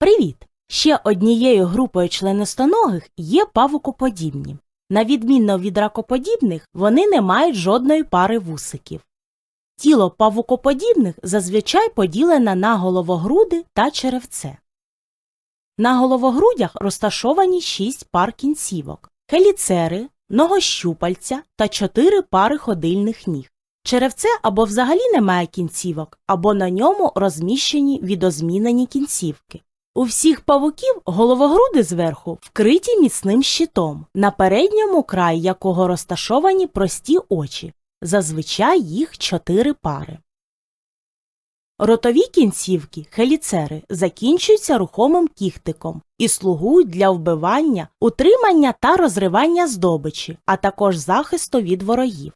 Привіт! Ще однією групою членистоногих є павукоподібні. На відмінно від ракоподібних, вони не мають жодної пари вусиків. Тіло павукоподібних зазвичай поділене на головогруди та черевце. На головогрудях розташовані шість пар кінцівок, хеліцери, ногощупальця та чотири пари ходильних ніг. Черевце або взагалі не має кінцівок, або на ньому розміщені відозмінені кінцівки. У всіх павуків головогруди зверху вкриті міцним щитом, на передньому краї якого розташовані прості очі, зазвичай їх чотири пари. Ротові кінцівки, хеліцери, закінчуються рухомим кіхтиком і слугують для вбивання, утримання та розривання здобичі, а також захисту від ворогів.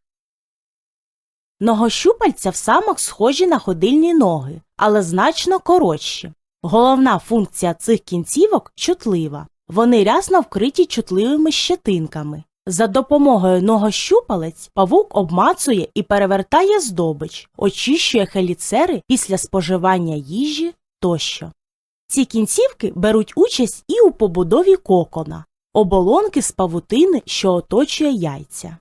Ногощупальця в самок схожі на ходильні ноги, але значно коротші. Головна функція цих кінцівок чутлива. Вони рясно вкриті чутливими щетинками. За допомогою ногощупалець павук обмацує і перевертає здобич, очищує хеліцери після споживання їжі тощо. Ці кінцівки беруть участь і у побудові кокона, оболонки з павутини, що оточує яйця.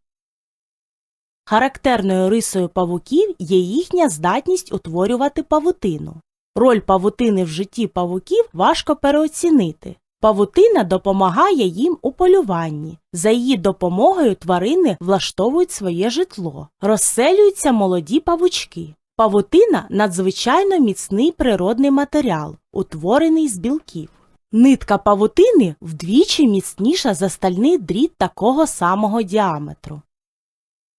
Характерною рисою павуків є їхня здатність утворювати павутину. Роль павутини в житті павуків важко переоцінити. Павутина допомагає їм у полюванні. За її допомогою тварини влаштовують своє житло, розселюються молоді павучки. Павутина надзвичайно міцний природний матеріал, утворений з білків. Нитка павутини вдвічі міцніша за стальний дріт такого самого діаметру.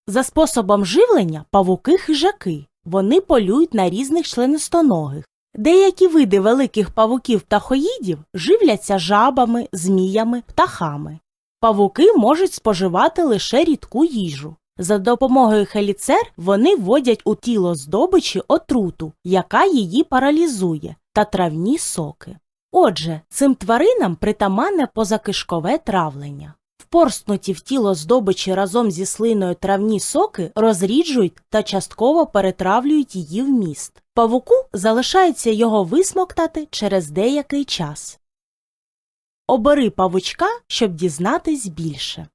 За способом живлення павуки хижаки. Вони полюють на різних членистоногих. Деякі види великих павуків птахоїдів живляться жабами, зміями, птахами. Павуки можуть споживати лише рідку їжу. За допомогою хеліцер вони вводять у тіло здобичі отруту, яка її паралізує, та травні соки. Отже, цим тваринам притаманне позакишкове травлення. Впорснуті в тіло здобичі разом зі слиною травні соки розріджують та частково перетравлюють її вміст. Павуку залишається його висмоктати через деякий час. Обери павучка, щоб дізнатись більше.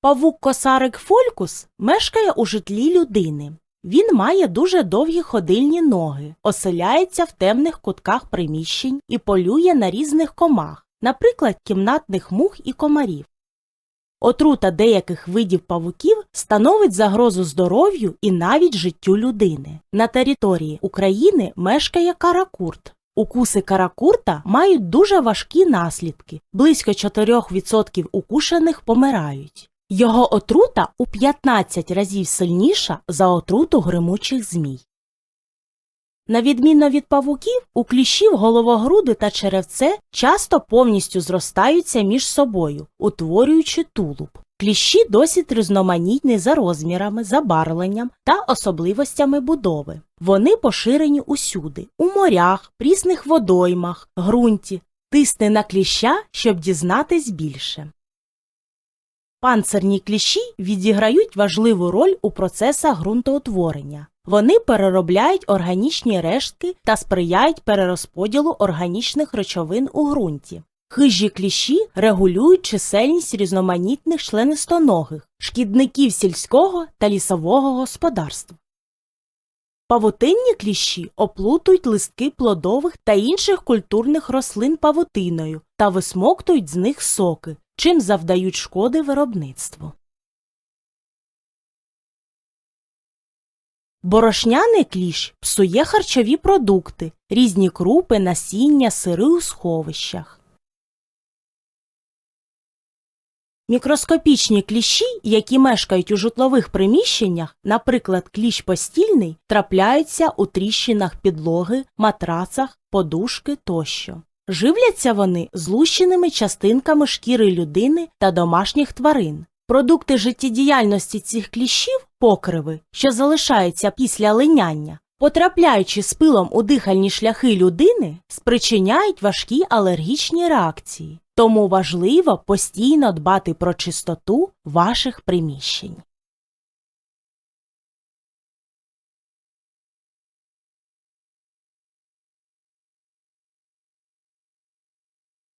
Павук косарик фолькус мешкає у житлі людини. Він має дуже довгі ходильні ноги, оселяється в темних кутках приміщень і полює на різних комах, наприклад, кімнатних мух і комарів. Отрута деяких видів павуків становить загрозу здоров'ю і навіть життю людини. На території України мешкає каракурт. Укуси каракурта мають дуже важкі наслідки. Близько 4% укушених помирають. Його отрута у 15 разів сильніша за отруту гримучих змій. На відміну від павуків, у кліщів головогруди та черевце часто повністю зростаються між собою, утворюючи тулуб. Кліщі досить різноманітні за розмірами, забарвленням та особливостями будови. Вони поширені усюди у морях, прісних водоймах, ґрунті. Тисни на кліща, щоб дізнатись більше. Панцирні кліщі відіграють важливу роль у процесах ґрунтоутворення. Вони переробляють органічні рештки та сприяють перерозподілу органічних речовин у ґрунті. Хижі кліщі регулюють чисельність різноманітних членистоногих, шкідників сільського та лісового господарства. Павутинні кліщі оплутують листки плодових та інших культурних рослин павутиною та висмоктують з них соки, чим завдають шкоди виробництву. Борошняний кліщ псує харчові продукти, різні крупи, насіння, сири у сховищах. Мікроскопічні кліщі, які мешкають у житлових приміщеннях, наприклад, кліщ постільний, трапляються у тріщинах підлоги, матрацах, подушки тощо. Живляться вони злущеними частинками шкіри людини та домашніх тварин. Продукти життєдіяльності цих кліщів покриви, що залишаються після линяння, потрапляючи з пилом у дихальні шляхи людини, спричиняють важкі алергічні реакції. Тому важливо постійно дбати про чистоту ваших приміщень.